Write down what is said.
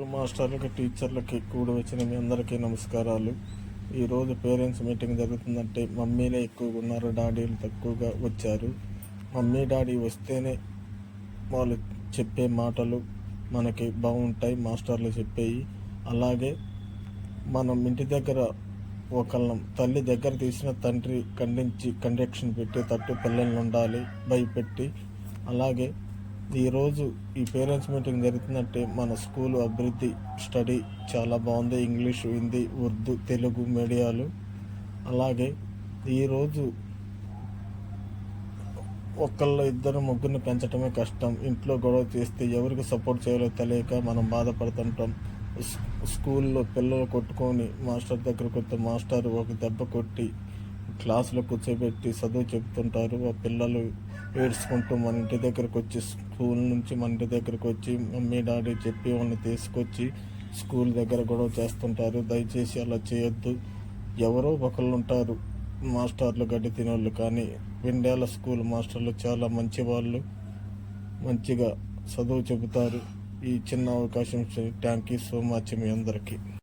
School మాస్టర్లకి టీచర్లకి కూడా వచ్చిన మీ అందరికీ నమస్కారాలు. ఈరోజు పేరెంట్స్ మీటింగ్ జరుగుతుందంటే మమ్మీలే ఎక్కువగా ఉన్నారు డాడీలు తక్కువగా వచ్చారు. మమ్మీ డాడీ వస్తేనే వాళ్ళు చెప్పే మాటలు మనకి బాగుంటాయి మాస్టర్లు చెప్పేవి అలాగే మనం ఇంటి దగ్గర ఒకళ్ళం తల్లి దగ్గర తీసిన తండ్రి ఖండించి కండక్షన్ పెట్టేటట్టు పిల్లల్ని ఉండాలి భయపెట్టి. అలాగే ఈరోజు ఈ పేరెంట్స్ మీటింగ్ జరుగుతుందంటే మన స్కూల్ అభివృద్ధి స్టడీ చాలా బాగుంది. ఇంగ్లీష్ హిందీ ఉర్దూ తెలుగు మీడియాలు. అలాగే ఈరోజు ఒకళ్ళు ఇద్దరు ముగ్గురిని పెంచడమే కష్టం. ఇంట్లో గొడవ చేస్తే ఎవరికి సపోర్ట్ చేయాలో తెలియక మనం బాధపడుతుంటాం. స్కూల్లో పిల్లలు కొట్టుకొని మాస్టర్ దగ్గరకు వస్తే మాస్టర్ ఒక దెబ్బ కొట్టి క్లాసులో కూర్చోబెట్టి చదువు చెప్తుంటారు. ఆ పిల్లలు ఏడ్చుకుంటూ మన ఇంటి దగ్గరకు వచ్చి స్కూల్ నుంచి మన ఇంటి దగ్గరకు వచ్చి మమ్మీ డాడీ చెప్పి వాళ్ళని తీసుకొచ్చి స్కూల్ దగ్గర గొడవ చేస్తుంటారు. దయచేసి అలా చేయొద్దు. ఎవరో ఒకళ్ళు ఉంటారు. మాస్టర్లు గడ్డి తినోళ్ళు కానీ వెండేల స్కూల్ మాస్టర్లు చాలా మంచి వాళ్ళు మంచిగా చదువు చెబుతారు. ఈ చిన్న అవకాశం థ్యాంక్ యూ సో మచ్ మీ అందరికీ.